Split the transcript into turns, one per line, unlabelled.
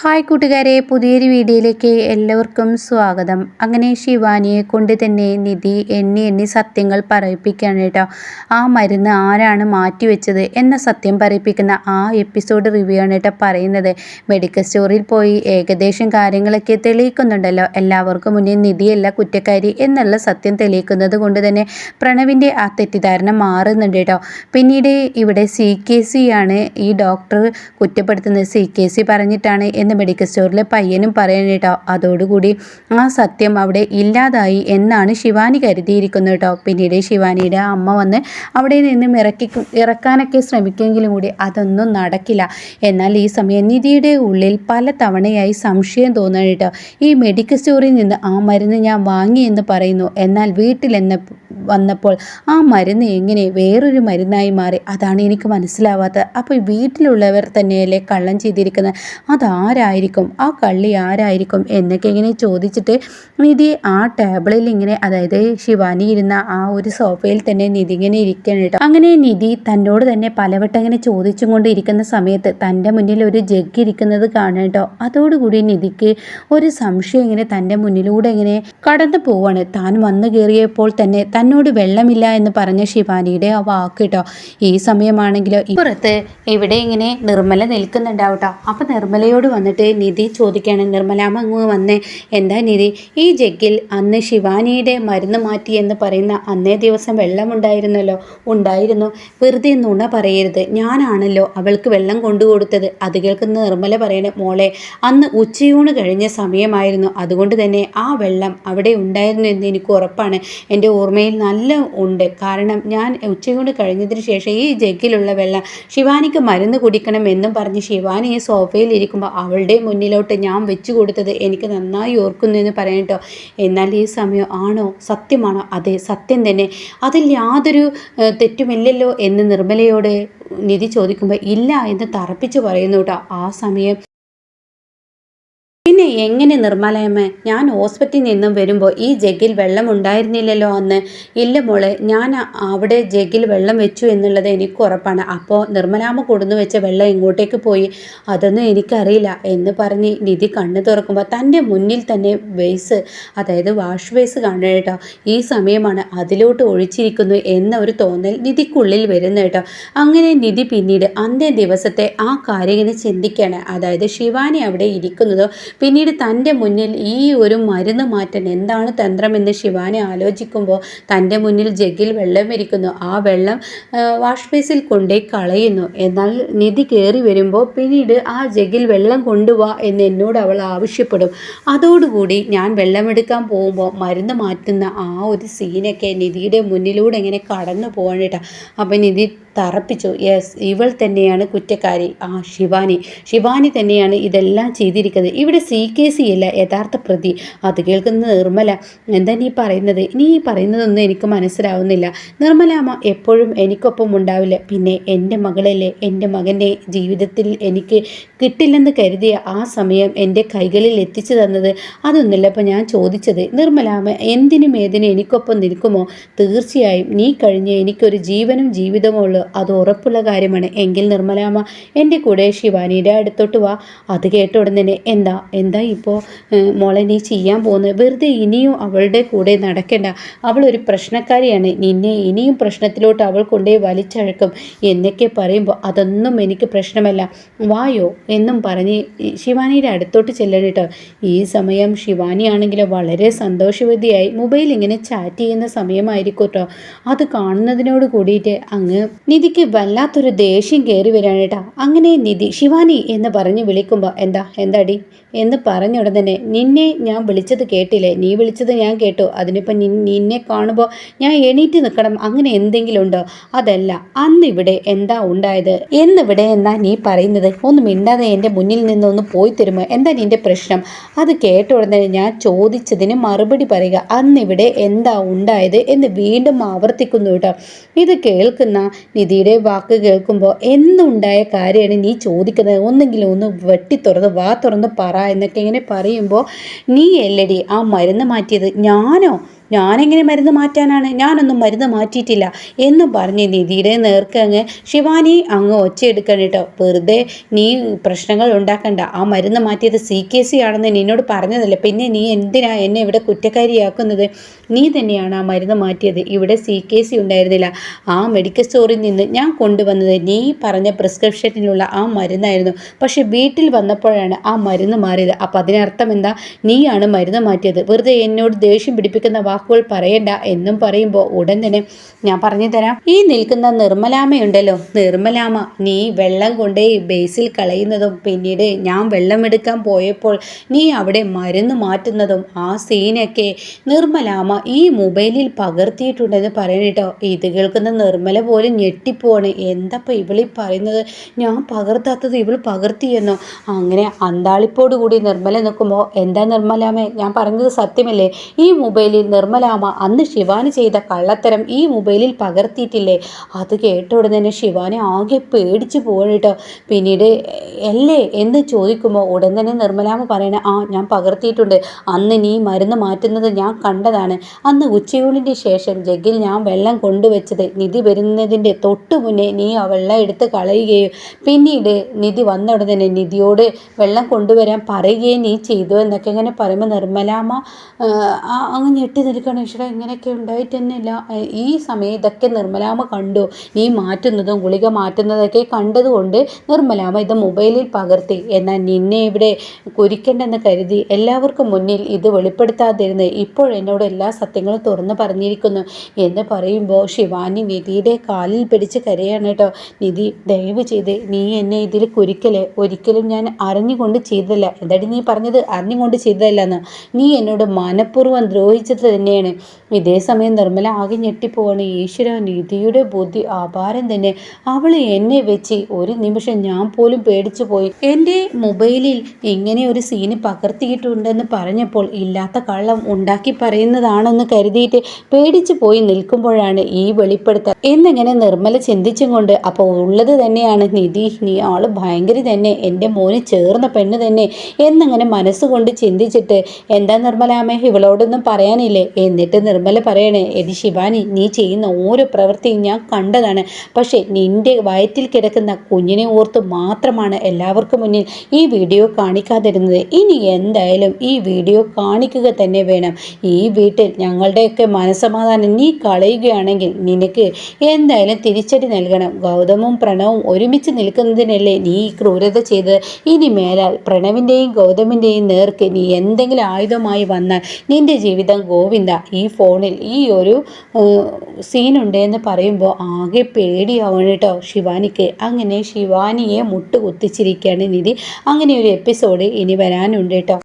Hi കൂട്ടുകാരെ പുതിയൊരു വീഡിയോയിലേക്ക് എല്ലാവർക്കും സ്വാഗതം. അങ്ങനെ ശിവാനിയെ കൊണ്ട് തന്നെ നിധി എണ്ണി എണ്ണി സത്യങ്ങൾ പറയിപ്പിക്കുകയാണ് കേട്ടോ. ആ മരുന്ന് ആരാണ് മാറ്റിവെച്ചത് എന്ന സത്യം പറയിപ്പിക്കുന്ന ആ എപ്പിസോഡ് റിവ്യൂ ആണ് കേട്ടോ പറയുന്നത്. മെഡിക്കൽ സ്റ്റോറിൽ പോയി ഏകദേശം കാര്യങ്ങളൊക്കെ തെളിയിക്കുന്നുണ്ടല്ലോ. എല്ലാവർക്കും മുന്നേ നിധിയല്ല കുറ്റക്കാരി എന്നുള്ള സത്യം തെളിയിക്കുന്നത് കൊണ്ട് തന്നെ പ്രണവിന്റെ ആ തെറ്റിദ്ധാരണ മാറുന്നുണ്ട് കേട്ടോ. പിന്നീട് ഇവിടെ സി കെ സി ആണ് ഈ ഡോക്ടർ കുറ്റപ്പെടുത്തുന്നത്. സി കെ സി പറഞ്ഞിട്ടാണ് എന്ന് മെഡിക്കൽ സ്റ്റോറിലെ പയ്യനും പറയണം കേട്ടോ അതോടുകൂടി ആ സത്യം അവിടെ ഇല്ലാതായി എന്നാണ് ശിവാനി കരുതിയിരിക്കുന്നത് കേട്ടോ പിന്നീട് ശിവാനിയുടെ അമ്മ വന്ന് അവിടെ നിന്നും ഇറക്കി ഇറക്കാനൊക്കെ ശ്രമിക്കുമെങ്കിലും കൂടി അതൊന്നും നടക്കില്ല. എന്നാൽ ഈ സമയം നിധിയുടെ ഉള്ളിൽ പല തവണയായി സംശയം തോന്നണം കേട്ടോ ഈ മെഡിക്കൽ സ്റ്റോറിൽ നിന്ന് ആ മരുന്ന് ഞാൻ വാങ്ങി എന്ന് പറയുന്നു. എന്നാൽ വീട്ടിലെന്ന വന്നപ്പോൾ ആ മരുന്ന് എങ്ങനെ വേറൊരു മരുന്നായി മാറി? അതാണ് എനിക്ക് മനസ്സിലാവാത്തത്. അപ്പോൾ വീട്ടിലുള്ളവർ തന്നെയല്ലേ കള്ളം ചെയ്തിരിക്കുന്നത്? അതാരായിരിക്കും ആ കള്ളി ആരായിരിക്കും? എന്നൊക്കെ ഇങ്ങനെ ചോദിച്ചിട്ട് നിധി ആ ടേബിളിൽ ഇങ്ങനെ അതായത് ശിവാനി ഇരുന്ന ആ ഒരു സോഫയിൽ തന്നെ നിധി ഇങ്ങനെ ഇരിക്കണം കേട്ടോ. അങ്ങനെ നിധി തന്നോട് തന്നെ പലവട്ടം ഇങ്ങനെ ചോദിച്ചും കൊണ്ട് ഇരിക്കുന്ന സമയത്ത് തന്റെ മുന്നിൽ ഒരു ജഗ് ഇരിക്കുന്നത് കാണാം കേട്ടോ. അതോടുകൂടി നിധിക്ക് ഒരു സംശയം ഇങ്ങനെ തന്റെ മുന്നിലൂടെ ഇങ്ങനെ കടന്നു പോവാണ്. താൻ വന്നു കയറിയപ്പോൾ തന്നെ തന്നോട് വെള്ളമില്ല എന്ന് പറഞ്ഞ ശിവാനിയുടെ ആ വാക്ക് കേട്ടോ. ഈ സമയമാണെങ്കിലോ ഇപ്പുറത്ത് ഇവിടെ ഇങ്ങനെ നിർമ്മല നിൽക്കുന്നുണ്ടാവും കേട്ടോ. അപ്പം നിർമ്മലയോട് വന്നിട്ട് നിധി ചോദിക്കുകയാണ്. നിർമ്മലാമ്മ അങ്ങ് വന്നേ. എന്താ നിധി? ഈ ജഗ്ഗിൽ അന്ന് ശിവാനിയുടെ മരുന്ന് മാറ്റി എന്ന് പറയുന്ന അന്നേ ദിവസം വെള്ളമുണ്ടായിരുന്നല്ലോ. ഉണ്ടായിരുന്നു. വെറുതെ നുണ പറയരുത്. ഞാനാണല്ലോ അവൾക്ക് വെള്ളം കൊണ്ടു കൊടുത്തത് അത് കേൾക്കുന്ന നിർമ്മല പറയണ മോളെ അന്ന് ഉച്ചയൂണ് കഴിഞ്ഞ സമയമായിരുന്നു. അതുകൊണ്ട് തന്നെ ആ വെള്ളം അവിടെ ഉണ്ടായിരുന്നു എന്ന് എനിക്ക് ഉറപ്പാണ്. എന്റെ ഓർമ്മയിൽ നല്ല ഉണ്ട്. കാരണം ഞാൻ ഉച്ചയൂണ് കഴിഞ്ഞതിന് ശേഷം ഈ ജഗ്ഗിലുള്ള വെള്ളം ശിവാനിക്ക് മരുന്ന് കുടിക്കണം എന്നും പറഞ്ഞ് ശിവാനി ഈ സോഫയിൽ ഇരിക്കുമ്പോൾ അവളുടെ മുന്നിലോട്ട് ഞാൻ വെച്ചു കൊടുത്തത് എനിക്ക് നന്നായി ഓർക്കുന്നു എന്ന് പറയട്ടോ എന്നാൽ ഈ സമയം ആണോ? സത്യമാണോ? അതെ സത്യം തന്നെ. അതിൽ യാതൊരു തെറ്റുമില്ലല്ലോ എന്ന് നിർമ്മലയോട് നിധി ചോദിക്കുമ്പോൾ ഇല്ല എന്ന് തറപ്പിച്ച് പറയുന്നു കേട്ടോ ആ സമയം പിന്നെ എങ്ങനെ നിർമ്മലയമ്മ? ഞാൻ ഹോസ്പിറ്റലിൽ നിന്നും വരുമ്പോൾ ഈ ജഗ്ഗിൽ വെള്ളം ഉണ്ടായിരുന്നില്ലല്ലോ അന്ന്. ഇല്ല മോളെ ഞാൻ അവിടെ ജഗ്ഗിൽ വെള്ളം വെച്ചു എന്നുള്ളത് എനിക്ക് ഉറപ്പാണ്. അപ്പോൾ നിർമ്മലാമ്മ കൊടുന്നു വെച്ച വെള്ളം ഇങ്ങോട്ടേക്ക് പോയി. അതൊന്നും എനിക്കറിയില്ല എന്ന് പറഞ്ഞ് നിധി കണ്ണു തുറക്കുമ്പോൾ തന്റെ മുന്നിൽ തന്നെ ബേസ് അതായത് വാഷ് ബേസ് കാണുക കേട്ടോ. ഈ സമയമാണ് അതിലോട്ട് ഒഴിച്ചിരിക്കുന്നു എന്ന ഒരു തോന്നൽ നിധിക്കുള്ളിൽ വരുന്നു കേട്ടോ. അങ്ങനെ നിധി പിന്നീട് അന്നേ ദിവസത്തെ ആ കാര്യം ഇങ്ങനെ ചിന്തിക്കുകയാണ് അതായത് ശിവാനി അവിടെ ഇരിക്കുന്നതോ പിന്നീട് തന്റെ മുന്നിൽ ഈ ഒരു മരുന്ന് മാറ്റാൻ എന്താണ് തന്ത്രമെന്ന് ശിവാനി ആലോചിക്കുമ്പോൾ തന്റെ മുന്നിൽ ജഗ്ഗിൽ വെള്ളം ഇരിക്കുന്നു. ആ വെള്ളം വാഷ് ബേസിൽ കൊണ്ടേ കളയുന്നു. എന്നാൽ നിധി കയറി വരുമ്പോൾ പിന്നീട് ആ ജഗ്ഗിൽ വെള്ളം കൊണ്ടുപോവാ എന്ന് എന്നോട് അവൾ ആവശ്യപ്പെടും. അതോടുകൂടി ഞാൻ വെള്ളമെടുക്കാൻ പോകുമ്പോൾ മരുന്ന് മാറ്റുന്ന ആ ഒരു സീനൊക്കെ നിധിയുടെ മുന്നിലൂടെ ഇങ്ങനെ കടന്നു പോകാനിട്ടാ അപ്പം നിധി തറപ്പിച്ചു. യെസ് ഇവൾ തന്നെയാണ് കുറ്റക്കാരി. ആ ശിവാനി. ശിവാനി തന്നെയാണ് ഇതെല്ലാം ചെയ്തിരിക്കുന്നത്. ഇവിടെ സി കെ സി അല്ല യഥാർത്ഥ പ്രതി. അത് കേൾക്കുന്ന നിർമ്മല. എന്താ നീ പറയുന്നത്? നീ പറയുന്നതൊന്നും എനിക്ക് മനസ്സിലാവുന്നില്ല. നിർമ്മല അമ്മ എപ്പോഴും എനിക്കൊപ്പം ഉണ്ടാവില്ല. പിന്നെ എന്റെ മകളല്ലേ? എന്റെ മകന്റെ ജീവിതത്തിൽ എനിക്ക് കിട്ടില്ലെന്ന് കരുതിയ ആ സമയം എന്റെ കൈകളിൽ എത്തിച്ചു തന്നത്. അതൊന്നുമില്ല അപ്പോൾ ഞാൻ ചോദിച്ചത്. നിർമ്മലാമ്മ എന്തിനും ഏതിനും എനിക്കൊപ്പം നിൽക്കുമോ? തീർച്ചയായും നീ കഴിഞ്ഞ് എനിക്കൊരു ജീവനും ജീവിതമോ ഉള്ളൂ. അത് ഉറപ്പുള്ള കാര്യമാണ്. എങ്കിൽ നിർമ്മലാമ്മ എന്റെ കൂടെ ശിവാനിയുടെ അടുത്തോട്ട് വാ. അത് കേട്ട ഉടൻ തന്നെ എന്താ എന്താ ഇപ്പോൾ മോളെ നീ ചെയ്യാൻ പോകുന്നത് വെറുതെ ഇനിയും അവളുടെ കൂടെ നടക്കേണ്ട. അവളൊരു പ്രശ്നക്കാരിയാണ്. നിന്നെ ഇനിയും പ്രശ്നത്തിലോട്ട് അവൾ കൊണ്ടേ വലിച്ചഴക്കും. എന്നൊക്കെ പറയുമ്പോൾ അതൊന്നും എനിക്ക് പ്രശ്നമല്ല. വായോ എന്നും പറഞ്ഞ് ശിവാനിയുടെ അടുത്തോട്ട് ചെല്ലണം കേട്ടോ. ഈ സമയം ശിവാനി ആണെങ്കിൽ വളരെ സന്തോഷവതിയായി മൊബൈൽ ഇങ്ങനെ ചാറ്റ് ചെയ്യുന്ന സമയമായിരിക്കും കേട്ടോ. അത് കാണുന്നതിനോട് കൂടിയിട്ട് അങ്ങ് നിധിക്ക് വല്ലാത്തൊരു ദേഷ്യം കയറി വരാണ് കേട്ടോ. അങ്ങനെ നിധി ശിവാനി എന്ന് പറഞ്ഞ് വിളിക്കുമ്പോൾ എന്താ? എന്താടി? എന്ന് പറഞ്ഞ ഉടൻ തന്നെ നിന്നെ ഞാൻ വിളിച്ചത് കേട്ടില്ലേ? നീ വിളിച്ചത് ഞാൻ കേട്ടു. അതിനിപ്പം നിന്നെ കാണുമ്പോൾ ഞാൻ എണീറ്റ് നിൽക്കണം. അങ്ങനെ എന്തെങ്കിലും ഉണ്ടോ അതല്ല. അന്ന് അന്നിവിടെ എന്താ ഉണ്ടായത്? എന്നിവിടെ എന്നാ നീ പറയുന്നത്? ഒന്ന് മിണ്ടാതെ എന്റെ മുന്നിൽ നിന്നൊന്ന് പോയി തരുമോ? എന്താ നിന്റെ പ്രശ്നം? അത് കേട്ട ഉടനെ ഞാൻ ചോദിച്ചതിന് മറുപടി പറയുക അന്നിവിടെ എന്താ ഉണ്ടായത്? എന്ന് വീണ്ടും ആവർത്തിക്കുന്നു കേട്ടോ. ഇത് കേൾക്കുന്ന നിധിയുടെ വാക്ക് കേൾക്കുമ്പോൾ എന്നുണ്ടായ കാര്യമാണ് നീ ചോദിക്കുന്നത്? ഒന്നെങ്കിലും ഒന്ന് വെട്ടി തുറന്ന് വാ തുറന്ന് പറ എന്നൊക്കെ ഇങ്ങനെ പറയുമ്പോൾ നീ എല്ലടി ആ മരുന്ന് മാറ്റിയത് ഞാനോ? ഞാനെങ്ങനെ മരുന്ന് മാറ്റാനാണ്? ഞാനൊന്നും മരുന്ന് മാറ്റിയിട്ടില്ല എന്ന് പറഞ്ഞ് നിധിയുടെ നേർക്ക് അങ്ങ് ശിവാനി അങ്ങ് ഒച്ചയെടുക്കണം കേട്ടോ. വെറുതെ നീ പ്രശ്നങ്ങൾ ഉണ്ടാക്കണ്ട. ആ മരുന്ന് മാറ്റിയത് സി കെ സി ആണെന്ന് നിന്നോട് പറഞ്ഞതല്ലേ. പിന്നെ നീ എന്തിനാ എന്നെ ഇവിടെ കുറ്റക്കാരിയാക്കുന്നത്? നീ തന്നെയാണ് ആ മരുന്ന് മാറ്റിയത്. ഇവിടെ സി കെ സി ഉണ്ടായിരുന്നില്ല. ആ മെഡിക്കൽ സ്റ്റോറിൽ നിന്ന് ഞാൻ കൊണ്ടുവന്നത് നീ പറഞ്ഞ പ്രിസ്ക്രിപ്ഷനിലുള്ള ആ മരുന്നായിരുന്നു. പക്ഷെ വീട്ടിൽ വന്നപ്പോഴാണ് ആ മരുന്ന് മാറിയത്. അപ്പം അതിനർത്ഥം എന്താ? നീയാണ് മരുന്ന് മാറ്റിയത്. വെറുതെ എന്നോട് ദേഷ്യം പിടിപ്പിക്കുന്ന വാക്കുകൾ പറയണ്ട എന്നും പറയുമ്പോൾ ഉടൻ തന്നെ ഞാൻ പറഞ്ഞു തരാം. ഈ നിൽക്കുന്ന നിർമ്മലാമയുണ്ടല്ലോ. നിർമ്മലാമ നീ വെള്ളം കൊണ്ടേ ബേസിൽ കളയുന്നതും പിന്നീട് ഞാൻ വെള്ളം എടുക്കാൻ പോയപ്പോൾ നീ അവിടെ മരുന്ന് മാറ്റുന്നതും ആ സീനൊക്കെ നിർമ്മലാമ ഈ മൊബൈലിൽ പകർത്തിയിട്ടുണ്ടെന്ന് പറയണേട്ടോ ഇത് കേൾക്കുന്ന നിർമ്മല പോലും ഞെട്ടിപ്പോവാണ്. എന്തപ്പോൾ ഇവളി പറയുന്നത്? ഞാൻ പകർത്താത്തത് ഇവൾ പകർത്തിയെന്നോ? അങ്ങനെ അന്താളിപ്പോട് കൂടി നിർമ്മല നിൽക്കുമ്പോൾ എന്താ നിർമ്മലാമേ? ഞാൻ പറഞ്ഞത് സത്യമല്ലേ? ഈ മൊബൈലിൽ നിർമ്മലാമ അന്ന് ശിവാന് ചെയ്ത കള്ളത്തരം ഈ മൊബൈലിൽ പകർത്തിയിട്ടില്ലേ? അത് കേട്ട ഉടനെ ശിവാനി ആകെ പേടിച്ചു പോകണിട്ടോ പിന്നീട് അല്ലേ എന്ന് ചോദിക്കുമ്പോൾ ഉടൻ തന്നെ നിർമ്മലാമ പറയണ ആ ഞാൻ പകർത്തിയിട്ടുണ്ട്. അന്ന് നീ മരുന്ന് മാറ്റുന്നത് ഞാൻ കണ്ടതാണ്. അന്ന് ഉച്ചയൂണിന്റെ ശേഷം ജഗ്ഗിൽ ഞാൻ വെള്ളം കൊണ്ടുവച്ചത്. നിധി വരുന്നതിന്റെ തൊട്ടു മുന്നേ നീ ആ വെള്ളം എടുത്ത് കളയുകയും പിന്നീട് നിധി വന്ന ഉടനെ നിധിയോട് വെള്ളം കൊണ്ടുവരാൻ പറയുകയും നീ ചെയ്തു എന്നൊക്കെ ഇങ്ങനെ പറയുമ്പോൾ നിർമ്മലാമ്മ അങ്ങ് ഞെട്ടി നിൽക്കണം ഈശ്വര ഇങ്ങനെയൊക്കെ ഉണ്ടായിട്ടൊന്നുമില്ല. ഈ സമയം ഇതൊക്കെ നിർമ്മലാമ്മ കണ്ടു. നീ മാറ്റുന്നതും ഗുളിക മാറ്റുന്നതൊക്കെ കണ്ടതുകൊണ്ട് നിർമ്മലാമ്മ ഇത് മൊബൈലിൽ പകർത്തി. എന്നാൽ നിന്നെ ഇവിടെ കുരിക്കണ്ടെന്ന് കരുതി എല്ലാവർക്കും മുന്നിൽ ഇത് വെളിപ്പെടുത്താതിരുന്ന് ഇപ്പോൾ എന്നോട് എല്ലാ സത്യങ്ങളും തുറന്നു പറഞ്ഞിരിക്കുന്നു. എന്ന് പറയുമ്പോൾ ശിവാനി നിധിയുടെ കാലിൽ പിടിച്ച് കരയാണ് കേട്ടോ. നിധി ദയവ് ചെയ്ത് നീ എന്നെ ഇതിൽ കുരിക്കലേ. ഒരിക്കലും ഞാൻ അറിഞ്ഞുകൊണ്ട് ചെയ്തതല്ല. എന്തായാലും നീ പറഞ്ഞത്? അറിഞ്ഞുകൊണ്ട് ചെയ്തതല്ലെന്ന്. നീ എന്നോട് മനഃപൂർവം ദ്രോഹിച്ചത് തന്നെയാണ്. ഇതേ സമയം നിർമ്മല ആകെ ഞെട്ടിപ്പോവാണ്. ഈശ്വര നിധിയുടെ ബുദ്ധി അപാരം തന്നെ. അവൾ എന്നെ വെച്ച് ഒരു നിമിഷം ഞാൻ പോലും പേടിച്ചു പോയി. എന്റെ മൊബൈലിൽ ഇങ്ങനെ ഒരു സീന് പകർത്തിയിട്ടുണ്ടെന്ന് പറഞ്ഞപ്പോൾ ഇല്ലാത്ത കള്ളം ഉണ്ടാക്കി പറയുന്നതാണെന്ന് കരുതിയിട്ട് പേടിച്ചു പോയി നിൽക്കുമ്പോഴാണ് ഈ വെളിപ്പെടുത്തൽ. എന്നിങ്ങനെ നിർമ്മല ചിന്തിച്ചും കൊണ്ട് അപ്പോൾ ഉള്ളത് തന്നെയാണ് നിധി. നീ ആൾ ഭയങ്കര തന്നെ. എന്റെ മോന് ചേർന്ന പെണ്ണ് തന്നെ. എന്നിങ്ങനെ മനസ്സുകൊണ്ട് ചിന്തിച്ചിട്ട് എന്താ നിർമ്മലാമേ ഇവളോടൊന്നും പറയാനില്ലേ? എന്നിട്ട് നിർമ്മല പറയണേ എടി ശിവാനി നീ ചെയ്യുന്ന ഓരോ പ്രവൃത്തിയും ഞാൻ കണ്ടതാണ്. പക്ഷേ നിന്റെ വയറ്റിൽ കിടക്കുന്ന കുഞ്ഞിനെ ഓർത്ത് മാത്രമാണ് എല്ലാവർക്കും മുന്നിൽ ഈ വീഡിയോ കാണിക്കാതിരുന്നത്. ഇനി എന്തായാലും ഈ വീഡിയോ കാണിക്കുക തന്നെ വേണം. ഈ വീട്ടിൽ ഞങ്ങളുടെയൊക്കെ മനസമാധാനം നീ കളയുകയാണെങ്കിൽ നിനക്ക് എന്തായാലും തിരിച്ചടി നൽകണം. ഗൗതമും പ്രണവും ഒരുമിച്ച് നിൽക്കുന്നതിനല്ലേ നീ ഈ ക്രൂരത ചെയ്ത് ഇനി മേലാൽ പ്രണവിന്റെയും ഗൗതമിന്റെയും നേർക്ക് നീ എന്തെങ്കിലും ആയുധമായി വന്നാൽ നിന്റെ ജീവിതം ഗോവിന്ദ ഈ ഫോണിൽ ഈ ഒരു സീനുണ്ട് എന്ന് പറയുമ്പോൾ ആകെ പേടിയാവണം കേട്ടോ ശിവാനിക്ക്. അങ്ങനെ ശിവാനിയെ മുട്ടുകുത്തിച്ചിരിക്കുകയാണ് നിധി. അങ്ങനെ ഒരു എപ്പിസോഡ് ഇനി വരാനുണ്ട് കേട്ടോ.